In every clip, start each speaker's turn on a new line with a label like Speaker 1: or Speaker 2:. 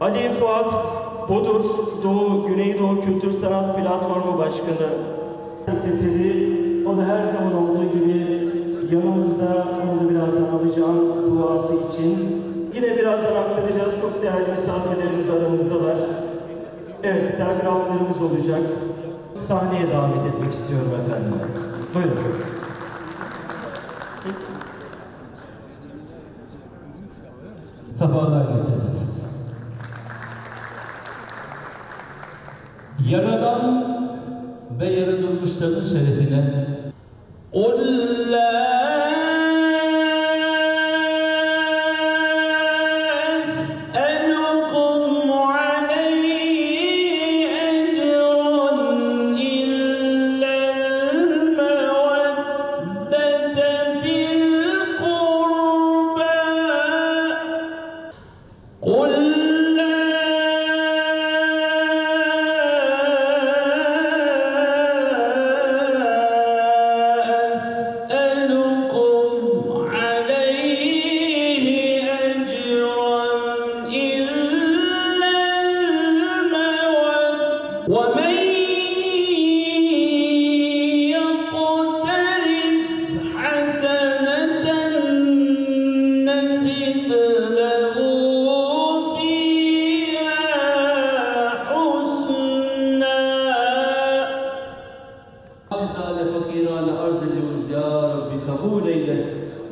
Speaker 1: Ali Fuat Bodur, Doğu Güneydoğu Kültür Sanat Platformu Başkanı. Sekreteri, o da her zaman olduğu gibi yanımızda, onu da birazdan alacağım duası için. Yine birazdan aktaracağız, çok değerli misafirlerimiz aramızdalar. Evet, telgraflarımız olacak. Sahneye davet etmek istiyorum efendim. Buyurun.
Speaker 2: Sefalar getirdiniz. Yaradan ve yaratılmışların şerefine. قُلْ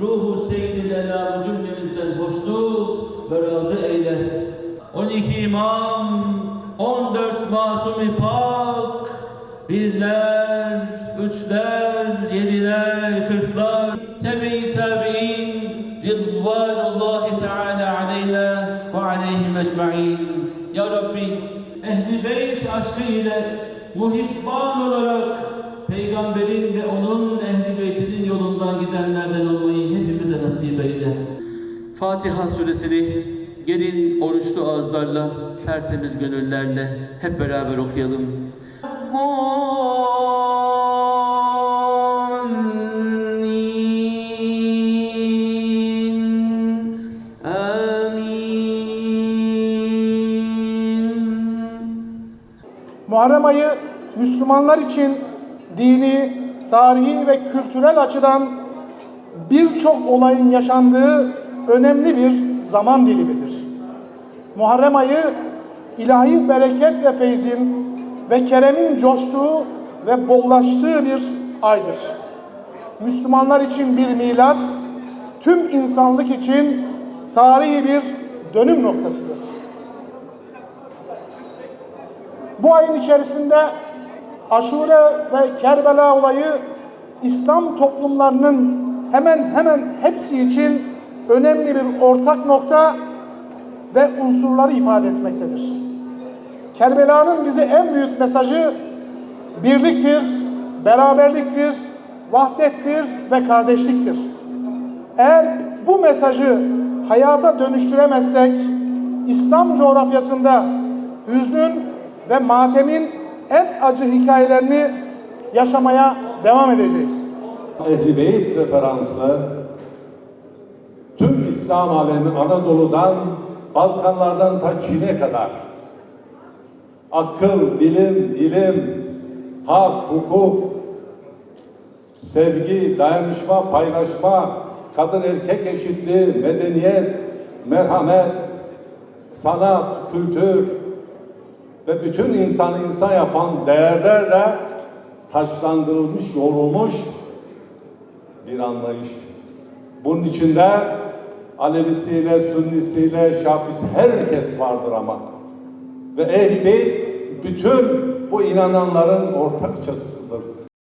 Speaker 2: Ruhu seyyid lena cümlemizden hoşnut ve razı eyle. 12 imam, Ridvanullahi Teala aleyna ve aleyhim ecma'in. Ya Rabbi, ehli beyt aşkı ile muhibban olarak Peygamberin ve onun ehli beytinin yolundan gidenlerden olmayı hepimize nasip eyle. Fatiha suresini gelin oruçlu ağızlarla, tertemiz gönüllerle hep beraber okuyalım. Amin.
Speaker 3: Muharrem ayı Müslümanlar için dini, tarihi ve kültürel açıdan birçok olayın yaşandığı önemli bir zaman dilimidir. Muharrem ayı ilahi bereket ve feyzin ve keremin coştuğu ve bollaştığı bir aydır. Müslümanlar için bir milat, tüm insanlık için tarihi bir dönüm noktasıdır. Bu ayın içerisinde Aşure ve Kerbela olayı İslam toplumlarının hemen hemen hepsi için önemli bir ortak nokta ve unsurları ifade etmektedir. Kerbela'nın bize en büyük mesajı birliktir, beraberliktir, vahdettir ve kardeşliktir. Eğer bu mesajı hayata dönüştüremezsek İslam coğrafyasında hüznün ve matemin en acı hikayelerini yaşamaya devam edeceğiz.
Speaker 4: Ehl-i Beyt referanslı tüm İslam alemi Anadolu'dan Balkanlardan ta Çin'e kadar akıl, bilim, ilim, hak, hukuk, sevgi, dayanışma, paylaşma, kadın erkek eşitliği, medeniyet, merhamet, sanat, kültür ve bütün insanı insan yapan değerlerle taşlandırılmış, yorulmuş bir anlayış. Bunun içinde Alevisiyle, Sünnisiyle, Şafisi herkes vardır ama. Ve Ehl-i bütün bu inananların ortak çatısıdır.